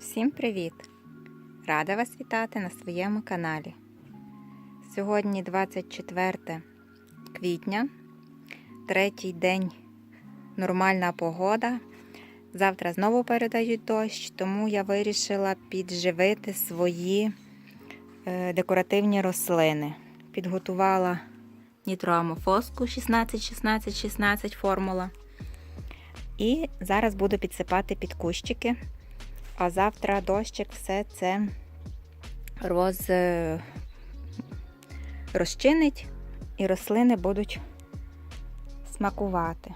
Всім привіт! Рада вас вітати на своєму каналі. Сьогодні 24 квітня, третій день нормальна погода. Завтра знову передають дощ, тому я вирішила підживити свої е, декоративні рослини. Підготувала нітроамофоску 16 16 16 формула. І зараз буду підсипати під кущики. А завтра дощик все це роз... розчинить і рослини будуть смакувати.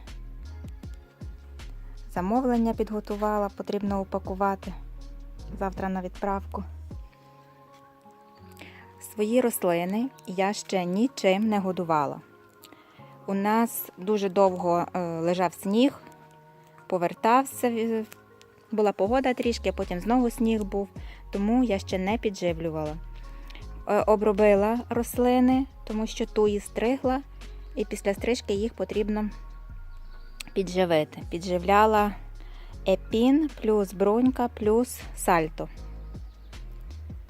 Замовлення підготувала, потрібно упакувати завтра на відправку. Свої рослини я ще нічим не годувала. У нас дуже довго е, лежав сніг, повертався в- була погода трішки, потім знову сніг був, тому я ще не підживлювала. Е, Обробила рослини, тому що туї стригла, і після стрижки їх потрібно підживити. Підживляла епін плюс брунька плюс сальто.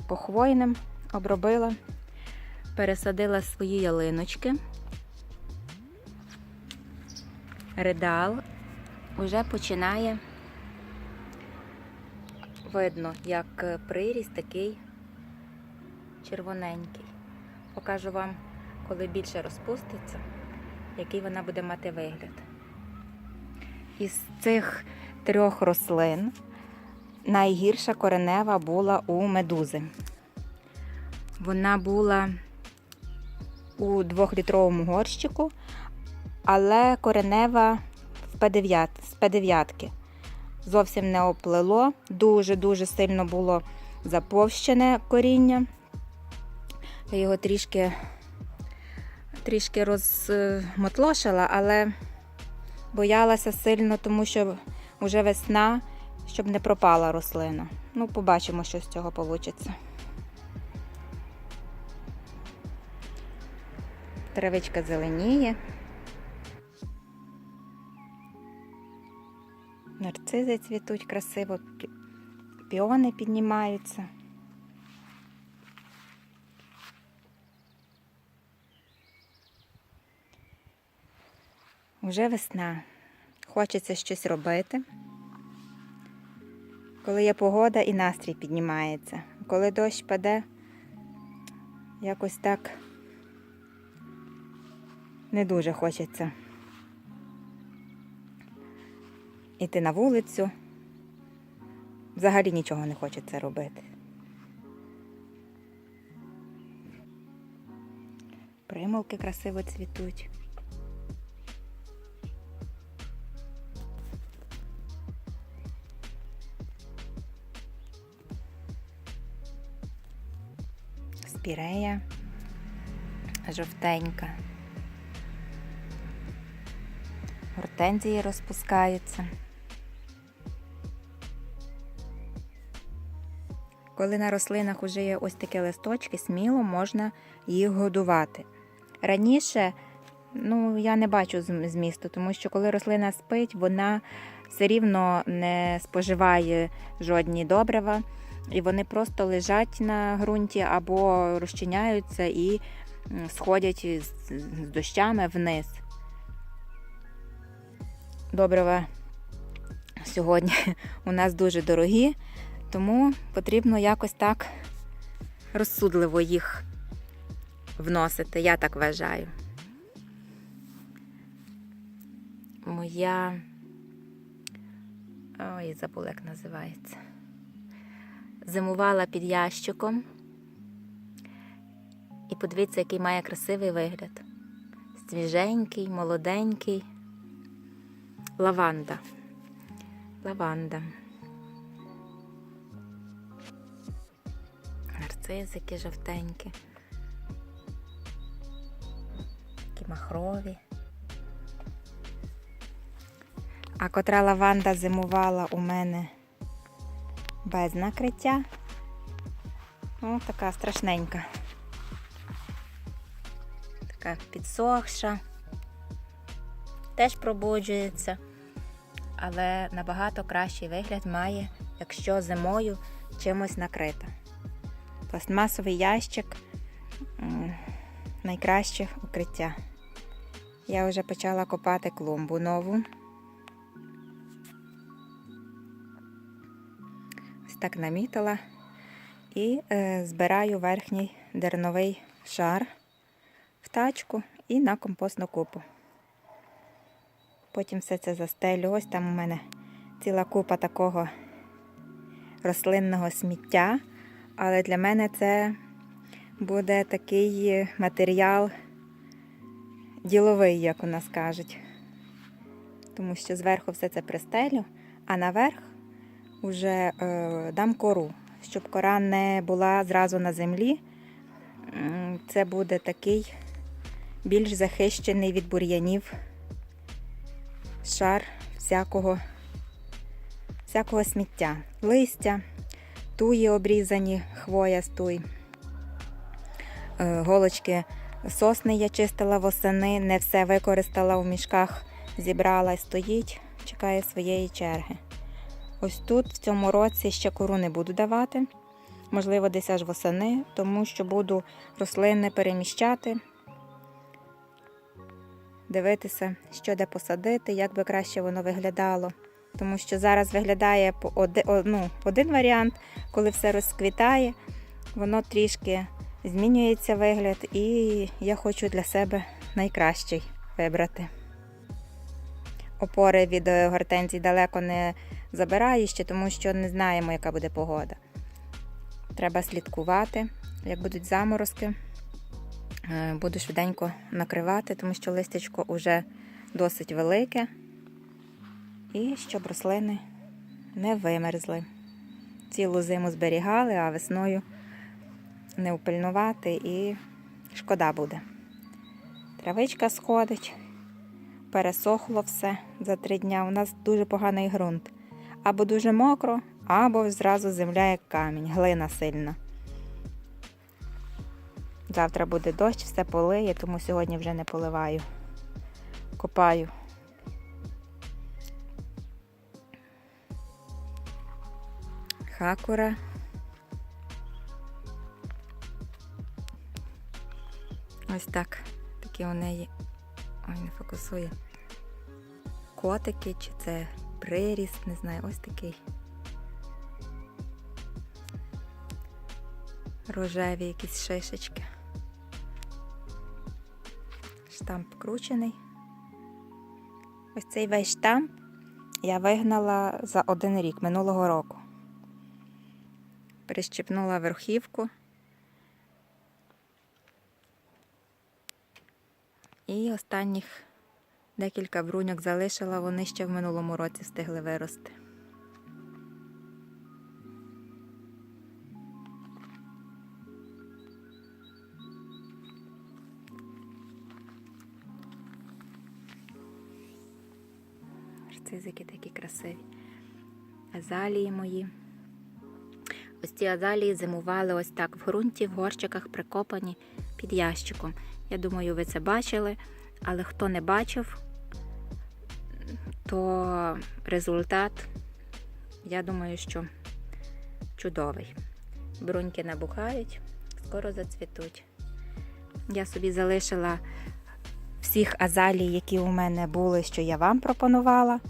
По хвойним обробила, пересадила свої ялиночки. Редал вже починає видно, як е, приріст такий червоненький. Покажу вам, коли більше розпуститься, який вона буде мати вигляд. Із цих трьох рослин найгірша коренева була у медузи. Вона була у двохлітровому горщику, але коренева в П9, з П9 зовсім не оплило, дуже-дуже сильно було заповщене коріння. Я його трішки, трішки розмотлошила, але боялася сильно, тому що вже весна, щоб не пропала рослина. Ну, побачимо, що з цього вийде. Травичка зеленіє. Нарцизи цвітуть красиво, піони піднімаються. Уже весна. Хочеться щось робити. Коли є погода і настрій піднімається. Коли дощ паде, якось так не дуже хочеться. Іти на вулицю. Взагалі нічого не хочеться робити. Примулки красиво цвітуть. Спірея жовтенька. Гортензії розпускаються. Коли на рослинах вже є ось такі листочки, сміло можна їх годувати. Раніше ну, я не бачу змісту, тому що коли рослина спить, вона все рівно не споживає жодні добрива, і вони просто лежать на ґрунті або розчиняються і сходять з дощами вниз. Добрива сьогодні у нас дуже дорогі, тому потрібно якось так розсудливо їх вносити, я так вважаю. Моя. Ой, забула, як називається. Зимувала під ящиком. І подивіться, який має красивий вигляд. Свіженький, молоденький. Лаванда. Лаванда. Нарцизики жовтенькі. Такі махрові. А котра лаванда зимувала у мене без накриття. Ну, така страшненька. Така підсохша. Теж пробуджується. але набагато кращий вигляд має, якщо зимою чимось накрита. Пластмасовий ящик найкраще укриття. Я вже почала копати клумбу нову. Ось так намітила і е, збираю верхній дерновий шар в тачку і на компостну купу. Потім все це застелю. Ось там у мене ціла купа такого рослинного сміття, але для мене це буде такий матеріал діловий, як у нас кажуть. Тому що зверху все це пристелю, а наверх вже е, дам кору, щоб кора не була зразу на землі. Це буде такий більш захищений від бур'янів шар всякого, всякого сміття. Листя, туї обрізані, хвоя туй. Е, Голочки сосни я чистила восени, не все використала у мішках, зібрала і стоїть, чекає своєї черги. Ось тут в цьому році ще кору не буду давати. Можливо, десь аж восени, тому що буду рослини переміщати, дивитися, що де посадити, як би краще воно виглядало. Тому що зараз виглядає ну, один варіант, коли все розквітає, воно трішки змінюється вигляд, і я хочу для себе найкращий вибрати. Опори від е, гортензій далеко не забираю ще, тому що не знаємо, яка буде погода. Треба слідкувати, як будуть заморозки. Е, Буду швиденько накривати, тому що листячко вже досить велике. І щоб рослини не вимерзли. Цілу зиму зберігали, а весною не впильнувати і шкода буде. Травичка сходить, пересохло все за три дня. У нас дуже поганий ґрунт. Або дуже мокро, або зразу земля як камінь, глина сильна. Завтра буде дощ, все полиє, тому сьогодні вже не поливаю. Копаю. Хакура. Ось так. Такі у неї. Ой, не фокусує. Котики, чи це приріст, не знаю, ось такий. Рожеві якісь шишечки. Штамп вкручений. Ось цей весь штамп я вигнала за один рік минулого року. Прищепнула верхівку. І останніх декілька бруньок залишила, вони ще в минулому році встигли вирости. Нарцизики такі красиві. Азалії мої. Ось ці азалії зимували ось так в ґрунті, в горщиках прикопані під ящиком. Я думаю, ви це бачили, але хто не бачив, то результат, я думаю, що чудовий. Бруньки набухають, скоро зацвітуть. Я собі залишила всіх азалій, які у мене були, що я вам пропонувала.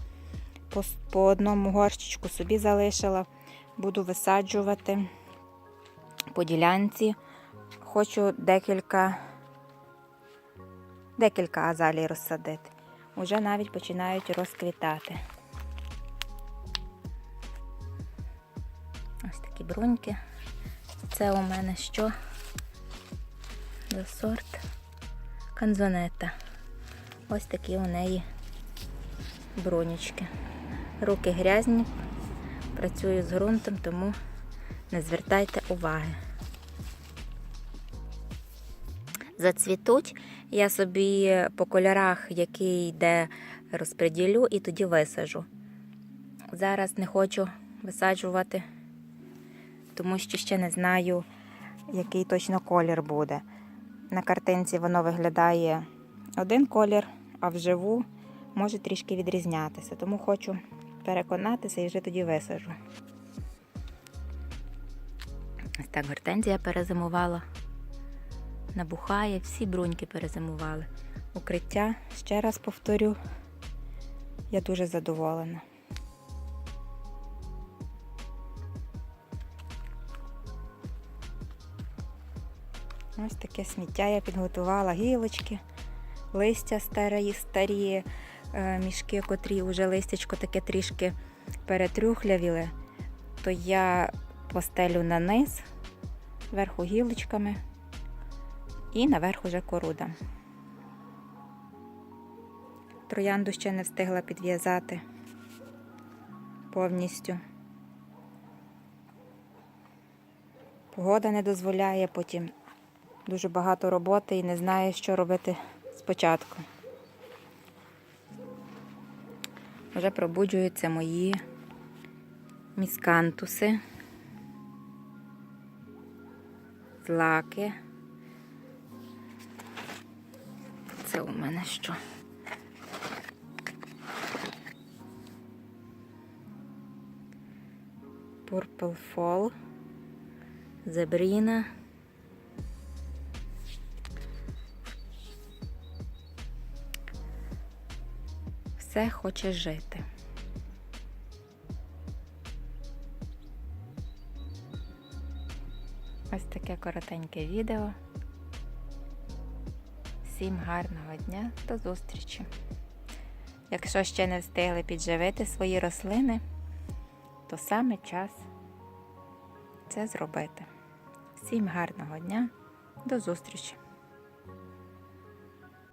По, одному горщичку собі залишила. Буду висаджувати по ділянці. Хочу декілька, декілька азалій розсадити. Уже навіть починають розквітати. Ось такі бруньки. Це у мене що? За сорт канзонета. Ось такі у неї брунічки. Руки грязні, працюю з ґрунтом, тому не звертайте уваги. Зацвітуть, я собі по кольорах, який йде, розподілю і тоді висажу. Зараз не хочу висаджувати, тому що ще не знаю, який точно колір буде. На картинці воно виглядає один колір, а вживу може трішки відрізнятися. Тому хочу переконатися і вже тоді висаджу. Ось так гортензія перезимувала. Набухає, всі бруньки перезимували. Укриття, ще раз повторю, я дуже задоволена. Ось таке сміття я підготувала, гілочки, листя старі, старі мішки, котрі вже листячко таке трішки перетрюхлявіли, то я постелю на низ, зверху гілочками і наверх уже кору дам. Троянду ще не встигла підв'язати повністю. Погода не дозволяє, потім дуже багато роботи і не знаю, що робити спочатку. Вже пробуджуються мої міскантуси, злаки. Це у мене що? Purple Fall, Зебріна. Все хоче жити. Ось таке коротеньке відео. Всім гарного дня, до зустрічі! Якщо ще не встигли підживити свої рослини, то саме час це зробити. Всім гарного дня, до зустрічі!